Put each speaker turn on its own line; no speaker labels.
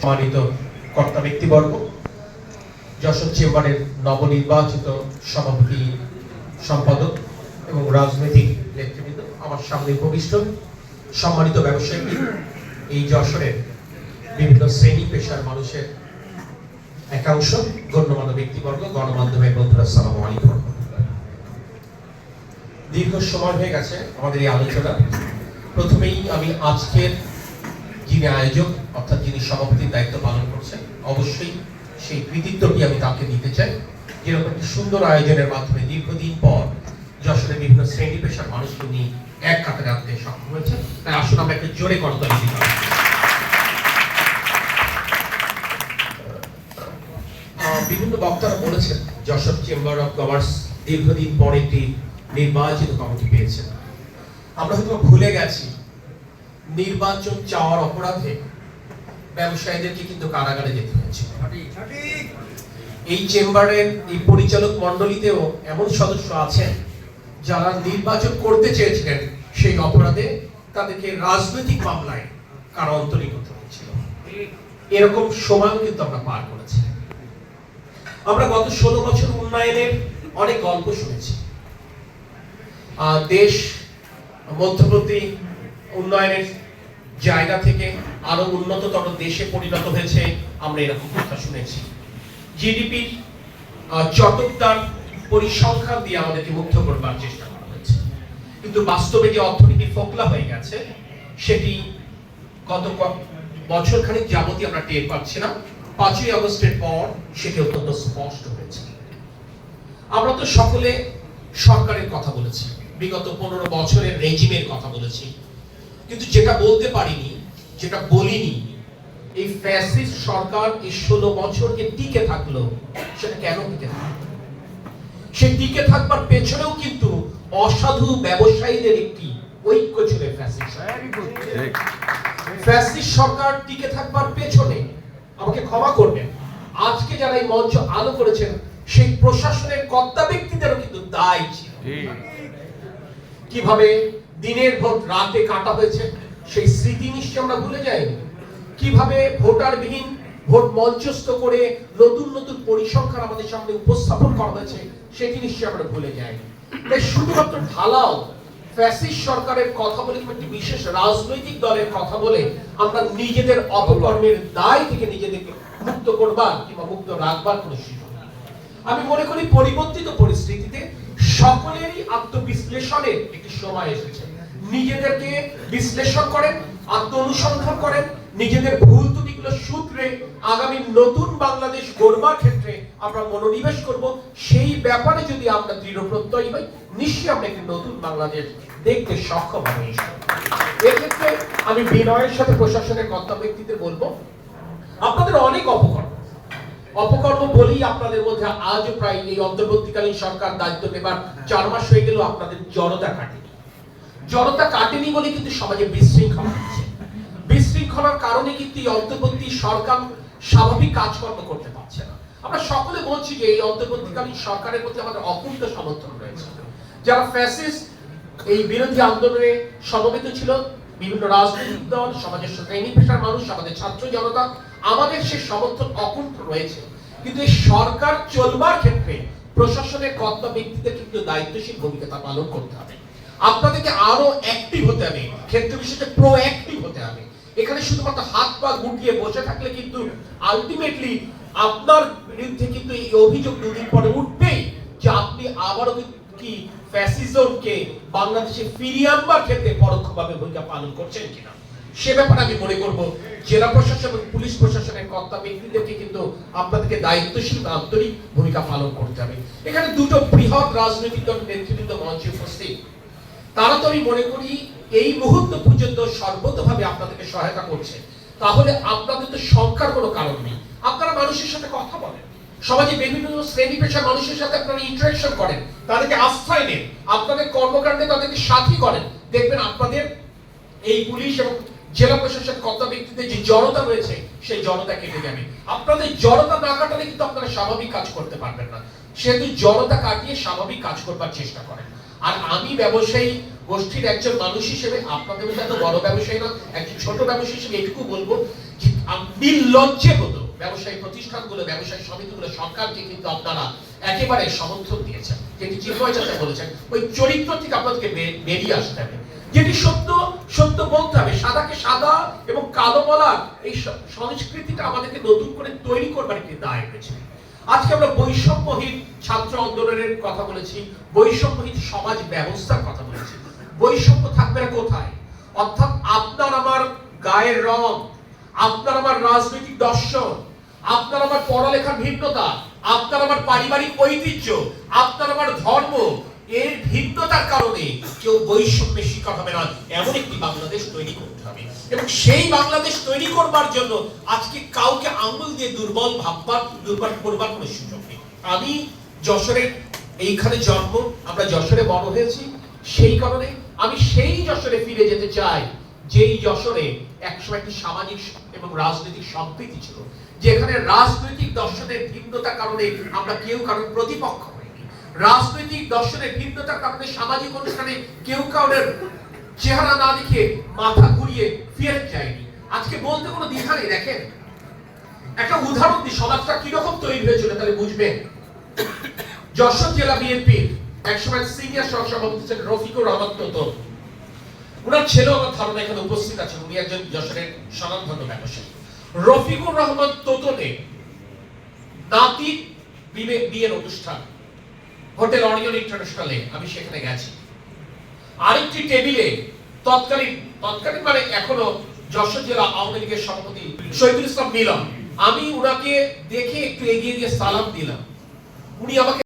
সম্মানিত কর্তা ব্যক্তিবর্গ, যশোর চেম্বারের নবনির্বাচিত সভাপতি, সম্পাদক এবং রাজনৈতিক নেতৃবৃন্দ, আমার সামনে উপবিষ্ট সম্মানিত ব্যবসায়ী এই যশোরের বিভিন্ন শ্রেণি পেশার মানুষের একাংশ গণ্যমান্য ব্যক্তিবর্গ গণমাধ্যমের বন্ধুরা সালাম আলাইকুম। দীর্ঘ সময় হয়ে গেছে আমাদের এই আলোচনা। প্রথমেই আমি আজকের যিনি আয়োজক অর্থাৎ যিনি সভাপতির দায়িত্ব পালন করছেন, অবশ্যই সেই কৃতিত্বটি আমি তাকে দিতে চাই। যেরকম একটি সুন্দর আয়োজনের মাধ্যমে দীর্ঘদিন পর যশোরের বিভিন্ন শ্রেণি পেশার মানুষকে নিয়ে এক কাতারে আনতে সক্ষম হয়েছে। তাই আসুন, আমরা একটা জোরে করতালি দিতে বিভিন্ন বক্তারা বলেছেন, যশোর চেম্বার অফ কমার্স দীর্ঘদিন পর একটি নির্বাচিত কমিটি পেয়েছেন আমরা হয়তো ভুলে গেছি, নির্বাচন চাওয়ার অপরাধে ব্যবসায়ীদেরকে কিন্তু কারাগারে যেতে হয়েছে। এই চেম্বারের এই পরিচালক মণ্ডলীতেও এমন সদস্য আছেন যারা নির্বাচন করতে চেয়েছিলেন সেই অপরাধে তাদেরকে রাজনৈতিক মামলায় কারান্তরীণ হতে হয়েছিল। এরকম সময় কিন্তু আমরা পার করেছি। আমরা গত ষোলো বছর উন্নয়নের অনেক গল্প শুনেছি। আহ, দেশ মধ্যবর্তী উন্নয়নের জায়গা থেকে আরও উন্নততর দেশে পরিণত হয়েছে, আমরা এরকম কথা শুনেছি। জিডিপির চটকদার পরিসংখ্যান দিয়ে আমাদেরকে মুগ্ধ করবার চেষ্টা করা হয়েছে। কিন্তু বাস্তবে যে অর্থনীতি ফোকলা হয়ে গেছে, সেটি গত ক- বছর খানিক যাবতীয় আমরা টের পাচ্ছি না। পাঁচই আগস্টের পর সেটি অত্যন্ত স্পষ্ট হয়েছে। আমরা তো সকলে সরকারের কথা বলেছি, বিগত পনেরো বছরের রেজিমের কথা বলেছি। কিন্তু যেটা বলতে পারিনি যেটা বলিনি এই ফ্যাসিস্ট সরকার এই ষোলো বছর যে টিকে থাকল সেটা কেন টিকে থাকল? সে টিকে থাকবার পেছনেও কিন্তু অসাধু ব্যবসায়ীদের একটি ঐক্য ছিল ফ্যাসিস্ট ফ্যাসিস্ট সরকার টিকে থাকবার পেছনে আমাকে ক্ষমা করবেন। আজকে যারা এই মঞ্চ আলো করেছেন সেই প্রশাসনের কর্তা ব্যক্তিদেরও কিন্তু দায় ছিল। কীভাবে দিনের ভোট রাতে কাটা হয়েছে? সেই স্মৃতি নিশ্চয় আমরা ভুলে যাই। কীভাবে ভোটারবিহীন ভোট মঞ্চস্থ করে নতুন নতুন পরিসংখ্যান আমাদের সামনে উপস্থাপন করা হয়েছে, সেটি নিশ্চয় আমরা ভুলে যাই। তাই শুধুমাত্র ঢালাও ফ্যাসিস্ট সরকারের কথা বলে একটি বিশেষ রাজনৈতিক দলের কথা বলে আমরা নিজেদের অপকর্মের দায় থেকে নিজেদেরকে মুক্ত করবার কিংবা মুক্ত রাখবার কোনো সুযোগ আমি মনে করি পরিবর্তিত পরিস্থিতিতে সকলেরই আত্মবিশ্লেষণের একটি সময় এসেছে। নিজেদেরকে বিশ্লেষণ করেন আত্ম অনুসন্ধান করেন, নিজেদের ভুল ত্রুটিগুলো সূত্রে আগামী নতুন বাংলাদেশ গড়বার ক্ষেত্রে আমরা মনোনিবেশ করব। সেই ব্যাপারে যদি আমরা দৃঢ় প্রত্যয়ী হই নিশ্চয়ই আমরা একটি নতুন বাংলাদেশ দেখতে সক্ষম হব। এক্ষেত্রে আমি বিনয়ের সাথে প্রশাসনের কর্তা ব্যক্তিদের বলব, আপনাদের অনেক অপকর্ম। অপকর্ম বলেই আপনাদের মধ্যে আজও প্রায় এই অন্তর্বর্তীকালীন সরকার দায়িত্ব নেবার চার মাস হয়ে গেল, আপনাদের জনতা কাটেনি জনতা কাটেনি বলে কিন্তু সমাজে বিশৃঙ্খলা হচ্ছে। বিশৃঙ্খলার কারণে কিন্তু এই অন্তর্বর্তী সরকার স্বাভাবিক কাজকর্ম করতে পারছে না। আমরা সকলে বলছি যে এই অন্তর্বর্তীকালীন সরকারের প্রতি আমাদের অকুণ্ঠ সমর্থন রয়েছে। যারা ফ্যাসিস্ট এই বিরোধী আন্দোলনে সমবেত ছিল, বিভিন্ন রাজনৈতিক দল, সমাজের শ্রেণি পেশার মানুষ আমাদের ছাত্র জনতা, আমাদের সে সমর্থন অকুণ্ঠ রয়েছে। কিন্তু এই সরকার চলবার ক্ষেত্রে প্রশাসনের কর্তা ব্যক্তিদের কিন্তু দায়িত্বশীল ভূমিকা তা পালন করতে হবে। আপনাদেরকে আরও অ্যাক্টিভ হতে হবে। ক্ষেত্র বিশেষে প্রো অ্যাক্টিভ হতে হবে। এখানে শুধুমাত্র হাত পা গুটিয়ে বসে থাকলে কিন্তু আলটিমেটলি আপনার বিরুদ্ধে কিন্তু এই অভিযোগ দুদিন পরে উঠবেই যে আপনি আবারও কি ফ্যাসিজমকে বাংলাদেশে ফিরিয়ে আনবার ক্ষেত্রে পরোক্ষভাবে ভূমিকা পালন করছেন কিনা? সে ব্যাপারে আমি মনে করব, জেলা প্রশাসন এবং পুলিশ প্রশাসনের কর্তা ব্যক্তিদেরকে কিন্তু আপনাদেরকে দায়িত্বশীল, আন্তরিক ভূমিকা পালন করতে হবে। এখানে দুটো বৃহৎ রাজনৈতিক দল নেতৃবৃন্দ মঞ্চে উপস্থিত। তারা তো আমি মনে করি এই মুহূর্ত পর্যন্ত সর্বতভাবে আপনাদেরকে সহায়তা করছে। তাহলে আপনাদের তো সংখ্যার কোনো কারণ নেই। আপনারা মানুষের সাথে কথা বলেন। সমাজে বিভিন্ন শ্রেণি পেশার মানুষের সাথে আপনারা ইন্টারাকশন করেন। তাদেরকে আস্থায় নেন। আপনাদের কর্মকাণ্ডে তাদেরকে সাথী করেন। দেখবেন আপনাদের এই পুলিশ এবং জেলা প্রশাসন কর্তা ব্যক্তিদের যে জড়তা রয়েছে, সেই জড়তা কেটে যাবে। আপনাদের জড়তা না কাটালে কিন্তু আপনারা স্বাভাবিক কাজ করতে পারবেন না। সেহেতু জড়তা কাটিয়ে স্বাভাবিক কাজ করবার চেষ্টা করেন আর আমি ব্যবসায়ী গোষ্ঠীর একজন মানুষ হিসেবে আপনাদের মধ্যে এত বড় ব্যবসায়ী না একজন ছোট ব্যবসায়ী হিসেবে এটুকু বলব নির্লজ্জে হতো ব্যবসায়ী প্রতিষ্ঠানগুলো, ব্যবসায়ী সমিতিগুলো, সরকারকে কিন্তু আপনারা একেবারে সমর্থন দিয়েছেন। যেটি চিন্ময় চাচা বলেছেন, ওই চরিত্র থেকে আপনাদেরকে বেরিয়ে আসতে হবে। যেটি সত্য সত্য বলতে হবে, সাদাকে সাদা এবং কালো বলার এই সংস্কৃতিটা আমাদেরকে নতুন করে তৈরি করবার একটি দায় হয়েছে আজকে আমরা বৈষম্যহীন ছাত্র আন্দোলনের কথা বলেছি, বৈষম্যহীন সমাজ ব্যবস্থার কথা বলেছি। বৈষম্য থাকবে না কোথায়? অর্থাৎ আপনার আমার গায়ের রং, আপনার আমার রাজনৈতিক দর্শন, আপনার আমার পড়ালেখার ভিন্নতা, আপনার আমার পারিবারিক ঐতিহ্য, আপনার আমার ধর্ম এর ভিন্নতার কারণে কেউ বৈষম্যের শিকার হবে না, এমন একটি বাংলাদেশ তৈরি করতে হবে। এবং সেই বাংলাদেশ তৈরি করবার জন্য আজকে কাউকে আঙুল দিয়ে দুর্বল ভাববার, দুর্বল করবার কোনো সুযোগ নেই। আমি যশোরের, এইখানে জন্ম, আমরা যশোরে বড় হয়েছি, সেই কারণে আমি সেই যশোরে ফিরে যেতে চাই, যেই যশোরে একসময় একটি সামাজিক এবং রাজনৈতিক সম্প্রীতি ছিল, যেখানে রাজনৈতিক দর্শনের ভিন্নতার কারণে আমরা কেউ কারণ প্রতিপক্ষ রাজনৈতিক দর্শনের ভিন্নতার কারণে সামাজিক অনুষ্ঠানে কেউ কারণের চেহারা না দেখে মাথা ঘুরিয়ে ফিরে যায়নি। আজকে বলতে কোনো দ্বিধা নেই, দেখেন। একটা উদাহরণ দিই, সমাজটা কীরকম তৈরি হয়েছিল তাহলে বুঝবেন। যশোর জেলা বিএনপির একসময় সিনিয়র সহসভাপতি ছিলেন রফিকুর রহমান তোতন ওনার ছেলে আমার ধারণা এখানে উপস্থিত আছেন, উনি একজন যশোরের স্বনামধন্য ব্যবসায়ী। রফিকুর রহমান তোতনে নাতি বিয়ের অনুষ্ঠান হোটেল অনিয়ন ইন্টারন্যাশনালে আমি সেখানে গেছি। আরেকটি টেবিলে তৎকালীন তৎকালীন মানে এখনও যশোর জেলা আওয়ামী লীগের সভাপতি শহীদুল ইসলাম মিলন আমি ওনাকে দেখে একটু এগিয়ে গিয়ে সালাম দিলাম। উনি আমাকে